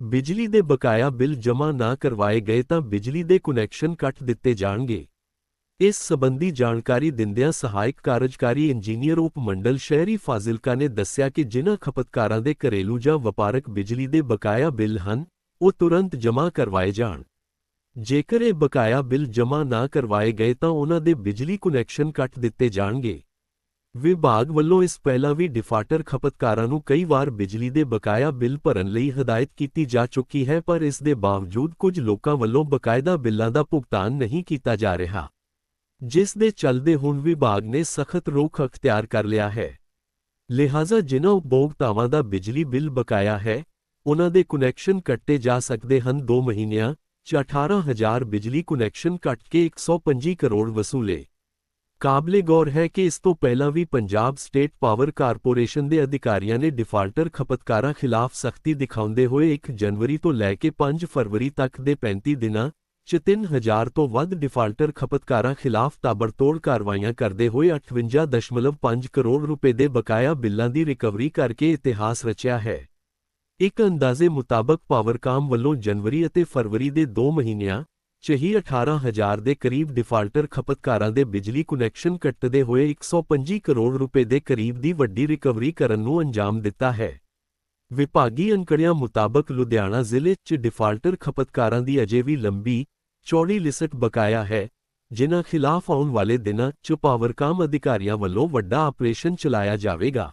ਬਿਜਲੀ ਦੇ ਬਕਾਇਆ ਬਿੱਲ ਜਮ੍ਹਾਂ ਨਾ ਕਰਵਾਏ ਗਏ ਤਾਂ ਬਿਜਲੀ ਦੇ ਕੁਨੈਕਸ਼ਨ ਕੱਟ ਦਿੱਤੇ ਜਾਣਗੇ। ਇਸ ਸਬੰਧੀ ਜਾਣਕਾਰੀ ਦਿੰਦਿਆਂ ਸਹਾਇਕ ਕਾਰਜਕਾਰੀ ਇੰਜੀਨੀਅਰ ਉਪ ਮੰਡਲ ਸ਼ਹਿਰੀ ਫਾਜ਼ਿਲਕਾ ਨੇ ਦੱਸਿਆ ਕਿ ਜਿਨ੍ਹਾਂ ਖਪਤਕਾਰਾਂ ਦੇ ਘਰੇਲੂ ਜਾਂ ਵਪਾਰਕ ਬਿਜਲੀ ਦੇ ਬਕਾਇਆ ਬਿੱਲ ਹਨ, ਉਹ ਤੁਰੰਤ ਜਮ੍ਹਾਂ ਕਰਵਾਏ ਜਾਣ। ਜੇਕਰ ਇਹ ਬਕਾਇਆ ਬਿੱਲ ਜਮ੍ਹਾਂ ਨਾ ਕਰਵਾਏ ਗਏ ਤਾਂ ਉਹਨਾਂ ਦੇ ਬਿਜਲੀ ਕੁਨੈਕਸ਼ਨ ਕੱਟ ਦਿੱਤੇ ਜਾਣਗੇ। ਵਿਭਾਗ ਵੱਲੋਂ ਇਸ ਪਹਿਲਾਂ ਵੀ ਡਿਫਾਲਟਰ ਖਪਤਕਾਰਾਂ ਨੂੰ ਕਈ ਵਾਰ ਬਿਜਲੀ ਦੇ ਬਕਾਇਆ ਬਿੱਲ ਭਰਨ ਲਈ ਹਦਾਇਤ ਕੀਤੀ ਜਾ ਚੁੱਕੀ ਹੈ, ਪਰ ਇਸ ਦੇ ਬਾਵਜੂਦ ਕੁਝ ਲੋਕਾਂ ਵੱਲੋਂ ਬਕਾਇਦਾ ਬਿੱਲਾਂ ਦਾ ਭੁਗਤਾਨ ਨਹੀਂ ਕੀਤਾ ਜਾ ਰਿਹਾ। ਜਿਸ ਦੇ ਚੱਲਦੇ ਹੁਣ ਵਿਭਾਗ ਨੇ ਸਖਤ ਰੋਕ ਅਖਤਿਆਰ ਕਰ ਲਿਆ ਹੈ। ਲਿਹਾਜ਼ਾ ਜਿਨ੍ਹਾਂ ਉਪਭੋਗਤਾਵਾਂ ਦਾ ਬਿਜਲੀ ਬਿੱਲ ਬਕਾਇਆ ਹੈ, ਉਹਨਾਂ ਦੇ ਕੁਨੈਕਸ਼ਨ ਕੱਟੇ ਜਾ ਸਕਦੇ ਹਨ। 2 ਮਹੀਨਿਆਂ 'ਚ 18000 ਬਿਜਲੀ ਕੁਨੈਕਸ਼ਨ ਕੱਟ ਕੇ 125 ਕਰੋੜ ਵਸੂਲੇ। ਕਾਬਲੇ ਗੌਰ ਹੈ ਕਿ ਇਸ ਤੋਂ ਪਹਿਲਾਂ ਵੀ ਪੰਜਾਬ ਸਟੇਟ ਪਾਵਰ ਕਾਰਪੋਰੇਸ਼ਨ ਦੇ ਅਧਿਕਾਰੀਆਂ ਨੇ ਡਿਫਾਲਟਰ ਖਪਤਕਾਰਾਂ ਖਿਲਾਫ ਸਖਤੀ ਦਿਖਾਉਂਦੇ ਹੋਏ 1 ਜਨਵਰੀ ਤੋਂ ਲੈ ਕੇ 5 ਫਰਵਰੀ ਤੱਕ ਦੇ 35 ਦਿਨਾਂ 'ਚ 3000 ਤੋਂ ਵੱਧ ਡਿਫਾਲਟਰ ਖਪਤਕਾਰਾਂ ਖਿਲਾਫ ਤਾਬੜਤੋੜ ਕਾਰਵਾਈਆਂ ਕਰਦੇ ਹੋਏ 58.5 ਕਰੋੜ ਰੁਪਏ ਦੇ ਬਕਾਇਆ ਬਿੱਲਾਂ ਦੀ ਰਿਕਵਰੀ ਕਰਕੇ ਇਤਿਹਾਸ ਰਚਿਆ ਹੈ। ਇੱਕ ਅੰਦਾਜ਼ੇ ਮੁਤਾਬਕ ਪਾਵਰਕਾਮ ਵੱਲੋਂ ਜਨਵਰੀ ਅਤੇ ਫਰਵਰੀ ਦੇ 2 ਮਹੀਨਿਆਂ 'ਚ ਹੀ 18000 ਦੇ ਕਰੀਬ ਡਿਫਾਲਟਰ ਖਪਤਕਾਰਾਂ ਦੇ ਬਿਜਲੀ ਕੁਨੈਕਸ਼ਨ ਕੱਟਦੇ ਹੋਏ 125 ਕਰੋੜ ਰੁਪਏ ਦੇ ਕਰੀਬ ਦੀ ਵੱਡੀ ਰਿਕਵਰੀ ਕਰਨ ਨੂੰ ਅੰਜਾਮ ਦਿੱਤਾ ਹੈ। ਵਿਭਾਗੀ ਅੰਕੜਿਆਂ ਮੁਤਾਬਕ ਲੁਧਿਆਣਾ ਜ਼ਿਲ੍ਹੇ 'ਚ ਡਿਫਾਲਟਰ ਖਪਤਕਾਰਾਂ ਦੀ ਅਜੇ ਵੀ ਲੰਬੀ, ਚੌੜੀ ਲਿਸਟ ਬਕਾਇਆ ਹੈ, ਜਿਨ੍ਹਾਂ ਖਿਲਾਫ ਆਉਣ ਵਾਲੇ ਦਿਨਾਂ 'ਚ ਪਾਵਰਕਾਮ ਅਧਿਕਾਰੀਆਂ ਵੱਲੋਂ ਵੱਡਾ ਆਪਰੇਸ਼ਨ ਚਲਾਇਆ ਜਾਵੇਗਾ।